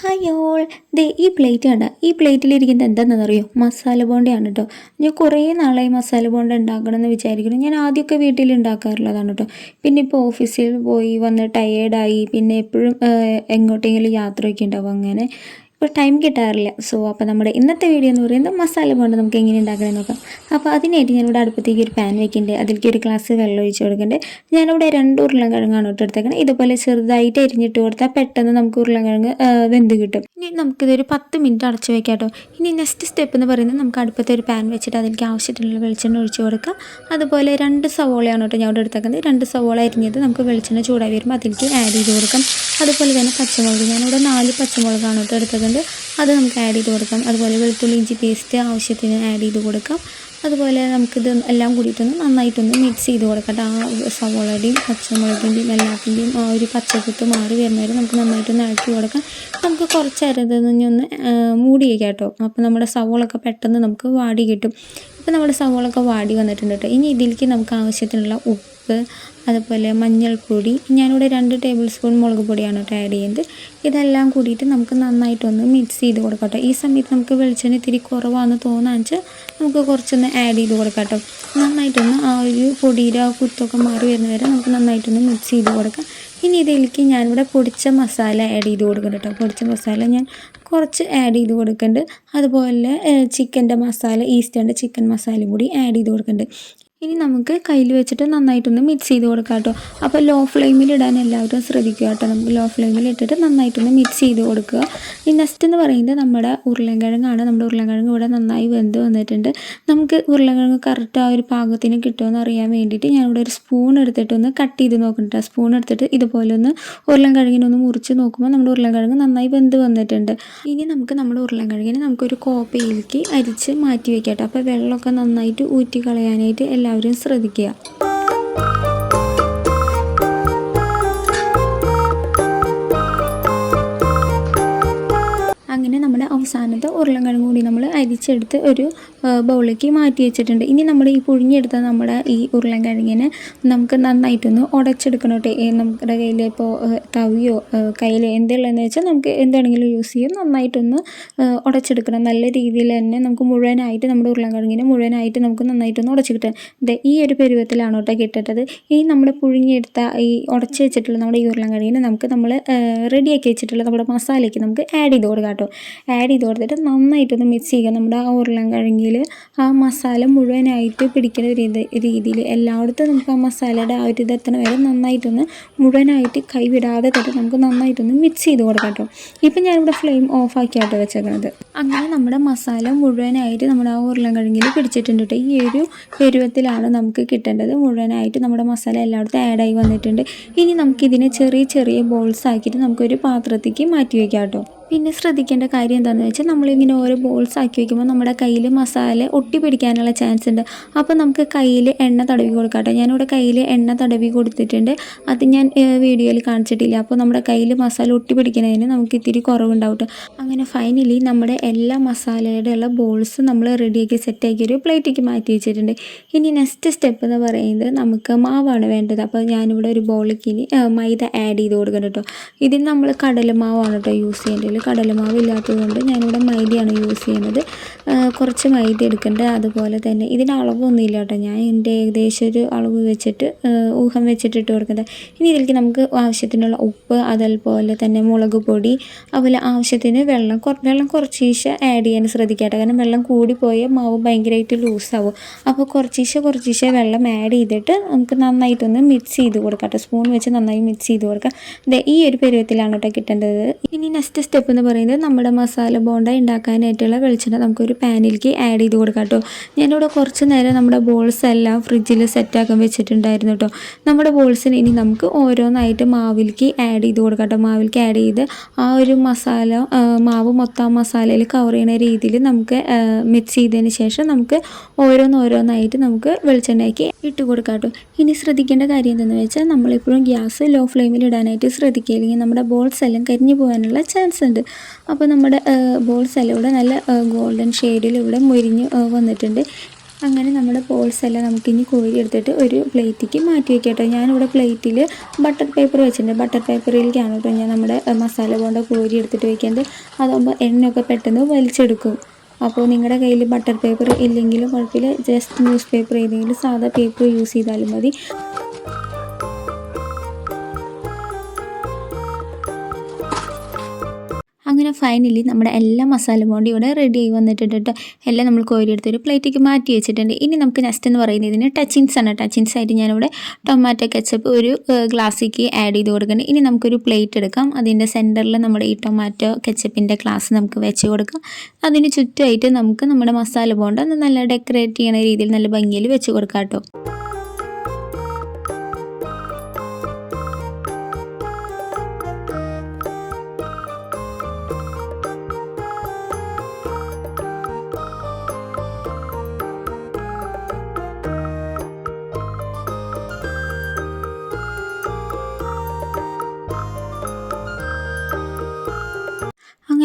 Hi all. ദേ ഈ plate കണ്ട ഈ പ്ലേറ്റിലിരിക്കുന്നത് എന്താണെന്ന് അറിയോ മസാല ബോണ്ടയാണ് കേട്ടോ ഞാൻ കുറേ നാളായി മസാല ബോണ്ട ഉണ്ടാക്കണം എന്ന് വിചാരിക്കുന്നു. ഞാൻ ആദ്യമൊക്കെ വീട്ടിൽ ഉണ്ടാക്കാറുള്ളതാണ് കേട്ടോ പിന്നെ ഇപ്പോൾ ഓഫീസിൽ പോയി വന്ന് ടയേർഡായി പിന്നെ എപ്പോഴും എങ്ങോട്ടെങ്കിലും യാത്രയൊക്കെ ഉണ്ടാവും അങ്ങനെ. ഇപ്പോൾ ടൈം കിട്ടാറില്ല. സോ അപ്പോൾ നമ്മുടെ ഇന്നത്തെ വീഡിയോ എന്ന് പറയുന്നത് മസാല കൊണ്ട് നമുക്ക് എങ്ങനെ ഉണ്ടാക്കണം നോക്കാം. അപ്പോൾ അതിനായിട്ട് ഞാനിവിടെ അടുപ്പത്തേക്ക് ഒരു പാൻ വെക്കുന്നുണ്ട് അതിലേക്ക് ഒരു ഗ്ലാസ് വെള്ളം ഒഴിച്ച് കൊടുക്കേണ്ടത് ഞാനിവിടെ രണ്ട് ഉരുളക്കിഴങ്ങാണ് ഇട്ട് എടുത്തേക്കുന്നത് ഇതുപോലെ ചെറുതായിട്ട് എരിഞ്ഞിട്ട് കൊടുത്താൽ പെട്ടെന്ന് നമുക്ക് ഉരുളക്കിഴങ്ങ് വെന്ത് കിട്ടും. ഇനി നമുക്കിതൊരു പത്ത് മിനിറ്റ് അടച്ച് വെക്കാം കേട്ടോ ഇനി നെക്സ്റ്റ് സ്റ്റെപ്പ് എന്ന് പറയുന്നത് നമുക്ക് അടുപ്പത്തെ ഒരു പാൻ വെച്ചിട്ട് അതിലേക്ക് ആവശ്യത്തിനുള്ള വെളിച്ചെണ്ണ ഒഴിച്ച് കൊടുക്കാം. അതുപോലെ രണ്ട് സവോളയാണ് കേട്ടോ ഞാൻ ഇവിടെ എടുത്തേക്കുന്നത് രണ്ട് സവോള അരിഞ്ഞത് നമുക്ക് വെളിച്ചെണ്ണ ചൂടായി വരുമ്പോൾ അതിലേക്ക് ആഡ് ചെയ്ത് കൊടുക്കാം. അതുപോലെ തന്നെ പച്ചമുളക്. ഞാനിവിടെ നാല് പച്ചമുളകാണ് കേട്ടോ എടുത്തത് കൊടുക്കുന്നുണ്ട് അത് നമുക്ക് ആഡ് ചെയ്ത് കൊടുക്കാം. അതുപോലെ വെളുത്തുള്ളി ഇഞ്ചി പേസ്റ്റ് ആവശ്യത്തിന് ആഡ് ചെയ്ത് കൊടുക്കാം. അതുപോലെ നമുക്കിത് എല്ലാം കൂടിയിട്ടൊന്ന് നന്നായിട്ടൊന്ന് മിക്സ് ചെയ്ത് കൊടുക്കട്ടെ. ആ സവോളയുടെയും പച്ചമുളകിന്റെയും എല്ലാത്തിന്റെയും ആ ഒരു പച്ചക്കുത്ത് മാറി വരുന്നവരെ നമുക്ക് നന്നായിട്ടൊന്ന് ഇളക്കി കൊടുക്കാം. നമുക്ക് കുറച്ച് അരതൊന്ന് മൂടി വയ്ക്കാം കേട്ടോ. അപ്പോൾ നമ്മുടെ സവോളൊക്കെ പെട്ടെന്ന് നമുക്ക് വാടി കിട്ടും. ഇപ്പോൾ നമ്മുടെ സവോളൊക്കെ വാടി വന്നിട്ടുണ്ട് കേട്ടോ. ഇനി ഇതിലേക്ക് നമുക്ക് ആവശ്യത്തിനുള്ള ഉപ്പ് അതുപോലെ മഞ്ഞൾപ്പൊടി. ഞാനിവിടെ രണ്ട് ടേബിൾ സ്പൂൺ മുളക് പൊടിയാണ് കേട്ടോ ആഡ് ചെയ്യുന്നത്. ഇതെല്ലാം കൂടിയിട്ട് നമുക്ക് നന്നായിട്ടൊന്ന് മിക്സ് ചെയ്ത് കൊടുക്കട്ടെ ഈ സമയത്ത് നമുക്ക് വെളിച്ചെണ്ണ ഇത്തിരി കുറവാണെന്ന് തോന്നാച്ച് നമുക്ക് കുറച്ചൊന്ന് ആഡ് ചെയ്ത് കൊടുക്കട്ടോ നന്നായിട്ടൊന്ന് ആ ഒരു പൊടിയുടെ ആ കുത്തൊക്കെ മാറി വരുന്ന വരെ നമുക്ക് നന്നായിട്ടൊന്ന് മിക്സ് ചെയ്ത് കൊടുക്കാം. ഇനി ഇതിലേക്ക് ഞാനിവിടെ പൊടിച്ച മസാല ആഡ് ചെയ്ത് കൊടുക്കണം കേട്ടോ. പൊടിച്ച മസാല ഞാൻ കുറച്ച് ആഡ് ചെയ്ത് കൊടുക്കുന്നുണ്ട് അതുപോലെ ചിക്കന്റെ മസാല ഈസ്റ്റേന്റെ ചിക്കൻ മസാലയും കൂടി ആഡ് ചെയ്ത് കൊടുക്കുന്നുണ്ട് ഇനി നമുക്ക് കയ്യിൽ വെച്ചിട്ട് നന്നായിട്ടൊന്ന് മിക്സ് ചെയ്ത് കൊടുക്കാം കേട്ടോ. അപ്പോൾ ലോ ഫ്ലെയിമിൽ ഇടാൻ എല്ലാവരും ശ്രദ്ധിക്കുക കേട്ടോ. നമുക്ക് ലോ ഫ്ലെയിമിൽ ഇട്ടിട്ട് നന്നായിട്ടൊന്ന് മിക്സ് ചെയ്ത് കൊടുക്കുക. ഈ നെക്സ്റ്റ് എന്ന് പറയുന്നത് നമ്മുടെ ഉരുളൻകിഴങ്ങാണ്. നമ്മുടെ ഉരുളൻകിഴങ്ങ് ഇവിടെ നന്നായി വെന്ത് വന്നിട്ടുണ്ട്. നമുക്ക് ഉരുളൻകിഴങ്ങ് കറക്റ്റ് ആ ഒരു പാകത്തിന് കിട്ടുമെന്ന് അറിയാൻ വേണ്ടിയിട്ട് ഞാൻ ഇവിടെ ഒരു സ്പൂൺ എടുത്തിട്ടൊന്ന് കട്ട് ചെയ്ത് നോക്കുന്നുണ്ട് സ്പൂൺ എടുത്തിട്ട് ഇതുപോലെ ഒന്ന് ഉരുളൻകിഴങ്ങിനൊന്ന് മുറിച്ച് നോക്കുമ്പോൾ നമ്മുടെ ഉരുളൻകിഴങ്ങ് നന്നായി വെന്ത് വന്നിട്ടുണ്ട്. ഇനി നമുക്ക് നമ്മുടെ ഉരുളൻകിഴങ്ങിനെ നമുക്കൊരു കോപ്പയിലേക്ക് അരിച്ച് മാറ്റി വെക്കാം അപ്പോൾ വെള്ളമൊക്കെ നന്നായിട്ട് ഊറ്റി കളയാനായിട്ട് എല്ലാ എല്ലാവരും ശ്രദ്ധിക്കുക. അവസാനത്തെ ഉരുളൻകിഴങ്ങ് കൂടി നമ്മൾ അരിച്ചെടുത്ത് ഒരു ബൗളിലേക്ക് മാറ്റി വെച്ചിട്ടുണ്ട്. ഇനി നമ്മൾ ഈ പുഴുങ്ങിയെടുത്ത നമ്മുടെ ഈ ഉരുളൻകിഴങ്ങിനെ നമുക്ക് നന്നായിട്ടൊന്ന് ഉടച്ചെടുക്കണം കേട്ടോ. നമ്മുടെ കയ്യിൽ ഇപ്പോൾ തവിയോ കയ്യിൽ എന്തുള്ളതെന്ന് വെച്ചാൽ നമുക്ക് എന്താണെങ്കിലും യൂസ് ചെയ്യും. നന്നായിട്ടൊന്ന് ഉടച്ചെടുക്കണം. നല്ല രീതിയിൽ തന്നെ നമുക്ക് മുഴുവനായിട്ട് നമ്മുടെ ഉരുളൻകിഴങ്ങിനെ മുഴുവനായിട്ട് നമുക്ക് നന്നായിട്ടൊന്ന് ഉടച്ചെടുക്കാം കിട്ടുക ഈ ഒരു പരുവത്തിലാണ് കേട്ടോ കിട്ടേണ്ടത്. ഈ നമ്മൾ പുഴുങ്ങിയെടുത്ത ഈ ഉടച്ച് വെച്ചിട്ടുള്ള നമ്മുടെ ഈ ഉരുളൻകിഴങ്ങിനെ നമുക്ക് നമ്മൾ റെഡിയാക്കി വെച്ചിട്ടുള്ള നമ്മുടെ മസാലയ്ക്ക് നമുക്ക് ആഡ് ചെയ്ത് കൊടുക്കാം കേട്ടോ. ചെയ്ത് കൊടുത്തിട്ട് നന്നായിട്ടൊന്ന് മിക്സ് ചെയ്യുക. നമ്മുടെ ആ ഉരുളൻ ഉരുളൻകിഴങ്ങിൽ ആ മസാല മുഴുവനായിട്ട് പിടിക്കുന്ന രീതി രീതിയിൽ എല്ലായിടത്തും നമുക്ക് ആ മസാലയുടെ ആ ഒരു ഇതെത്തണ വരെ നന്നായിട്ടൊന്ന് മുഴുവനായിട്ട് കൈവിടാതെ തന്നെ നമുക്ക് നന്നായിട്ടൊന്ന് മിക്സ് ചെയ്ത് കൊടുക്കാം കേട്ടോ ഇപ്പം ഞാനിവിടെ ഫ്ലെയിം ഓഫ് വെച്ചേക്കുന്നത് വെച്ചേക്കണത്. അങ്ങനെ നമ്മുടെ മസാല മുഴുവനായിട്ട് നമ്മുടെ ആ ഉരുളൻ കിഴങ്ങിൽ പിടിച്ചിട്ടുണ്ട് കേട്ടോ ഈ ഒരു പരുവത്തിലാണ് നമുക്ക് കിട്ടേണ്ടത്. മുഴുവനായിട്ട് നമ്മുടെ മസാല എല്ലായിടത്തും ആഡായി വന്നിട്ടുണ്ട്. ഇനി നമുക്കിതിനെ ചെറിയ ചെറിയ ബോൾസ് ആക്കിയിട്ട് നമുക്കൊരു പാത്രത്തേക്ക് മാറ്റി വയ്ക്കാം കേട്ടോ പിന്നെ ശ്രദ്ധിക്കേണ്ട കാര്യം എന്താണെന്ന് വെച്ചാൽ നമ്മളിങ്ങനെ ഓരോ ബോൾസ് ആക്കി വയ്ക്കുമ്പോൾ നമ്മുടെ കയ്യിൽ മസാല ഒട്ടി പിടിക്കാനുള്ള ചാൻസ് ഉണ്ട്. അപ്പോൾ നമുക്ക് കയ്യിൽ എണ്ണ തടവി കൊടുക്കാം ഞാനിവിടെ കയ്യിൽ എണ്ണ തടവി കൊടുത്തിട്ടുണ്ട്. അത് ഞാൻ വീഡിയോയിൽ കാണിച്ചിട്ടില്ല. അപ്പോൾ നമ്മുടെ കയ്യിൽ മസാല ഒട്ടി പിടിക്കുന്നതിന് നമുക്ക് ഇത്തിരി കുറവുണ്ടാവും അങ്ങനെ ഫൈനലി നമ്മുടെ എല്ലാ മസാലയുടെ ഉള്ള ബോൾസ് നമ്മൾ റെഡിയാക്കി സെറ്റാക്കി ഒരു പ്ലേറ്റിലേക്ക് മാറ്റി വെച്ചിട്ടുണ്ട്. ഇനി നെക്സ്റ്റ് സ്റ്റെപ്പ് എന്ന് പറയുന്നത് നമുക്ക് മാവാണ് വേണ്ടത്. അപ്പോൾ ഞാനിവിടെ ഒരു ബോളിലേക്ക് ഇനി മൈദ ആഡ് ചെയ്ത് കൊടുക്കണം കേട്ടോ ഇതിന് നമ്മൾ കടലമാവാണ് കേട്ടോ യൂസ് ചെയ്യേണ്ടത്. കടലമാവ് ഇല്ലാത്തതുകൊണ്ട് ഞാനിവിടെ മൈദയാണ് യൂസ് ചെയ്യുന്നത്. കുറച്ച് മൈദ എടുക്കേണ്ടത് അതുപോലെ തന്നെ ഇതിന് അളവൊന്നും ഇല്ല കേട്ടോ. ഞാൻ എന്റെ ഏകദേശം ഒരു അളവ് വെച്ചിട്ട് ഊഹം വെച്ചിട്ട് ഇട്ട് കൊടുക്കുന്നത്. ഇനി ഇതിലേക്ക് നമുക്ക് ആവശ്യത്തിനുള്ള ഉപ്പ് അതുപോലെ തന്നെ മുളക് പൊടി അതുപോലെ ആവശ്യത്തിന് വെള്ളം വെള്ളം കുറച്ചീശ ആഡ് ചെയ്യാൻ ശ്രദ്ധിക്കട്ടെ. കാരണം വെള്ളം കൂടിപ്പോയാൽ മാവ് ഭയങ്കരമായിട്ട് ലൂസാവും. അപ്പോൾ കുറച്ച് കുറച്ചീശ വെള്ളം ആഡ് ചെയ്തിട്ട് നമുക്ക് നന്നായിട്ടൊന്ന് മിക്സ് ചെയ്ത് കൊടുക്കാം സ്പൂൺ വെച്ച് നന്നായി മിക്സ് ചെയ്ത് കൊടുക്കാം. ഈ ഒരു പരുവത്തിലാണ് കേട്ടോ കിട്ടേണ്ടത്. ഇനി നെക്സ്റ്റ് സ്റ്റെപ്പ് സ്റ്റെപ്പ് എന്ന് പറയുന്നത് നമ്മുടെ മസാല ബോണ്ട ഉണ്ടാക്കാനായിട്ടുള്ള വെളിച്ചെണ്ണ നമുക്കൊരു പാനിലേക്ക് ആഡ് ചെയ്ത് കൊടുക്കാം കേട്ടോ ഞാനിവിടെ കുറച്ച് നേരം നമ്മുടെ ബോൾസ് എല്ലാം ഫ്രിഡ്ജിൽ സെറ്റാക്കാൻ വെച്ചിട്ടുണ്ടായിരുന്നു കേട്ടോ നമ്മുടെ ബോൾസിന് ഇനി നമുക്ക് ഓരോന്നായിട്ട് മാവിലേക്ക് ആഡ് ചെയ്ത് കൊടുക്കാം കേട്ടോ മാവിലേക്ക് ആഡ് ചെയ്ത് ആ ഒരു മസാല മാവ് മൊത്തം മസാലയിൽ കവർ ചെയ്യുന്ന രീതിയിൽ നമുക്ക് മിക്സ് ചെയ്തതിന് ശേഷം നമുക്ക് ഓരോന്നോരോന്നായിട്ട് നമുക്ക് വെളിച്ചെണ്ണയ്ക്ക് ഇട്ട് കൊടുക്കാം കേട്ടോ ഇനി ശ്രദ്ധിക്കേണ്ട കാര്യം എന്താണെന്ന് വെച്ചാൽ നമ്മളിപ്പോഴും ഗ്യാസ് ലോ ഫ്ലെയിമിൽ ഇടാനായിട്ട് ശ്രദ്ധിക്കുക അല്ലെങ്കിൽ നമ്മുടെ ബോൾസ് എല്ലാം കരിഞ്ഞു പോകാനുള്ള ചാൻസ് ഉണ്ട്. അപ്പോൾ നമ്മുടെ ബോൾസ് എല്ലാം ഇവിടെ നല്ല ഗോൾഡൻ ഷെയ്ഡിൽ ഇവിടെ മുരിഞ്ഞ് വന്നിട്ടുണ്ട്. അങ്ങനെ നമ്മുടെ ബോൾസ് എല്ലാം നമുക്കിനി കോരി എടുത്തിട്ട് ഒരു പ്ലേറ്റിക്ക് മാറ്റി വെക്കാം കേട്ടോ. ഞാനിവിടെ പ്ലേറ്റിൽ ബട്ടർ പേപ്പർ വെച്ചിട്ടുണ്ട്. ബട്ടർ പേപ്പറിലേക്കാണ് കേട്ടോ ഞാൻ നമ്മുടെ മസാല ബോണ്ട കോരി എടുത്തിട്ട് വയ്ക്കുന്നത് അതാകുമ്പോൾ എണ്ണയൊക്കെ പെട്ടെന്ന് വലിച്ചെടുക്കും. അപ്പോൾ നിങ്ങളുടെ കയ്യിൽ ബട്ടർ പേപ്പർ ഇല്ലെങ്കിലും കുഴപ്പമില്ല. ജസ്റ്റ് ന്യൂസ് പേപ്പർ ഏതെങ്കിലും സാധാ പേപ്പർ യൂസ് ചെയ്താലും മതി. അങ്ങനെ ഫൈനലി നമ്മുടെ എല്ലാ മസാല ബോണ്ടി ഇവിടെ റെഡി ആയി വന്നിട്ടുണ്ട് എല്ലാം നമ്മൾ കോരിയെടുത്ത് ഒരു പ്ലേറ്റിലേക്ക് മാറ്റി വെച്ചിട്ടുണ്ട്. ഇനി നമുക്ക് നെക്സ്റ്റ് എന്ന് പറയുന്നത് ഇതിന് ടച്ചിങ്സ് ആണ് ടച്ചിങ്സ് ആയിട്ട് ഞാനിവിടെ ടൊമാറ്റോ കെച്ചപ്പ് ഒരു ഗ്ലാസ്സിലേക്ക് ആഡ് ചെയ്ത് കൊടുക്കുന്നുണ്ട് ഇനി നമുക്കൊരു പ്ലേറ്റ് എടുക്കാം. അതിന്റെ സെന്ററിൽ നമ്മുടെ ഈ ടൊമാറ്റോ കെച്ചപ്പിന്റെ ഗ്ലാസ് നമുക്ക് വെച്ച് കൊടുക്കാം. അതിന് ചുറ്റുമായിട്ട് നമുക്ക് നമ്മുടെ മസാല ബോണ്ട ഒന്ന് നല്ല ഡെക്കറേറ്റ് ചെയ്യണ രീതിയിൽ നല്ല ഭംഗിയിൽ വെച്ച് കൊടുക്കാം കേട്ടോ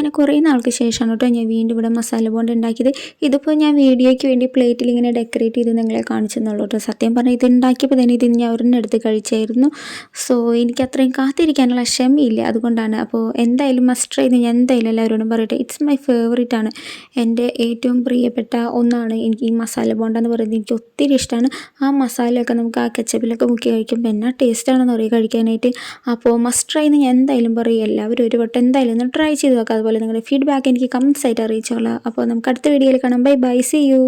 അങ്ങനെ കുറേ നാൾക്ക് ശേഷമാണ് കേട്ടോ ഞാൻ വീണ്ടും ഇവിടെ മസാല ബോണ്ട് ഉണ്ടാക്കിയത്. ഇതിപ്പോൾ ഞാൻ വീഡിയോയ്ക്ക് വേണ്ടി പ്ലേറ്റിൽ ഇങ്ങനെ ഡെക്കറേറ്റ് ചെയ്ത് നിങ്ങളെ കാണിച്ചെന്നുള്ളൂ കേട്ടോ. സത്യം പറഞ്ഞാൽ ഇത് ഉണ്ടാക്കിയപ്പോൾ തന്നെ ഇത് ഞാൻ ഒരെണ്ണം എടുത്ത് കഴിച്ചായിരുന്നു. സോ എനിക്ക് അത്രയും കാത്തിരിക്കാനുള്ള ക്ഷമയില്ല. അതുകൊണ്ടാണ് അപ്പോൾ എന്തായാലും മസ്റ്റ് ചെയ്ത് ഞാൻ എന്തായാലും എല്ലാവരോടും പറയട്ടെ. ഇറ്റ്സ് മൈ ഫേവറേറ്റ് ആണ്. എന്റെ ഏറ്റവും പ്രിയപ്പെട്ട ഒന്നാണ് എനിക്ക് ഈ മസാല ബോണ്ട എന്ന് പറയുന്നത്. എനിക്ക് ഒത്തിരി ഇഷ്ടമാണ് ആ മസാലയൊക്കെ നമുക്ക് ആ കെച്ചപ്പിലൊക്കെ മുക്കി കഴിക്കുമ്പോൾ എന്നാ ടേസ്റ്റാണെന്ന് പറയുക കഴിക്കാനായിട്ട്. അപ്പോൾ മസ്റ്റ് ട്രൈ ഞാൻ എന്തായാലും പറയും. എല്ലാവരും ഒരു വട്ടം എന്തായാലും ഒന്ന് ട്രൈ ചെയ്ത് നോക്കാം. അതുപോലെ നിങ്ങളുടെ ഫീഡ്ബാക്ക് എനിക്ക് കമൻസ് ആയിട്ട് അറിയിച്ചോളാം. അപ്പോൾ നമുക്ക് അടുത്ത വീഡിയോയിൽ കാണാം. Bye bye C U